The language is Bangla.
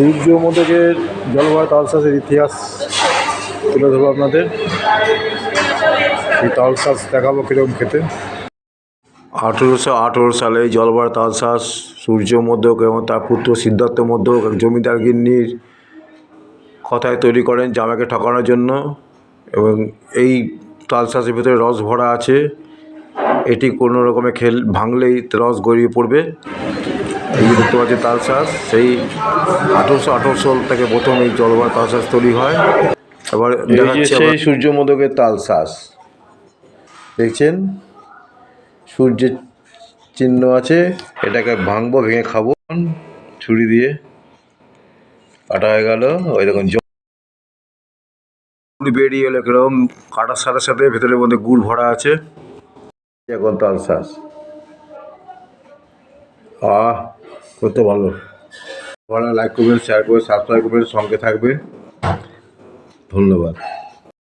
সূর্য মোদকের জলবায়ু তালশ্বাসের ইতিহাস তুলে ধরবো আপনাদের। এই তালশ্বাস দেখাবো কীরকম খেতে। আঠেরোশো আঠেরো সালে জলবায়ু তালশ্বাস সূর্য মোদক এবং তার পুত্র সিদ্ধার্থ মোদক এক জমিদার গিন্নির কথায় তৈরি করেন জামাইকে ঠকানোর জন্য এবং এই তালশ্বাসের ভিতরে রস ভরা আছে। এটি কোনো রকমে খেল ভাঙলেই রস গড়িয়ে পড়বে। এই যে দেখতে পাচ্ছি তালশ্বাস সেই আঠেরোশো আঠেরো সাল থেকে প্রথম এই জলবায়ু তালশ্বাস তৈরি হয়। এবার সেই সূর্য মোদকের তালশ্বাস দেখছেন? সূর্যের চিহ্ন আছে এটাকে ভাঙবো ভেঙে খাব। ছুরি দিয়ে। কাটা হয়ে গেল। ওই দেখুন জল গুড় বেরিয়ে এলো কীরকম কাটার সাথে সাথে ভেতরের মধ্যে গুড় ভরা আছে। এখন তালশ্বাস আহ! কত ভালো। ভালো লাইক করবেন শেয়ার করবেন সাবস্ক্রাইব করবেন সঙ্গে থাকবেন। ধন্যবাদ।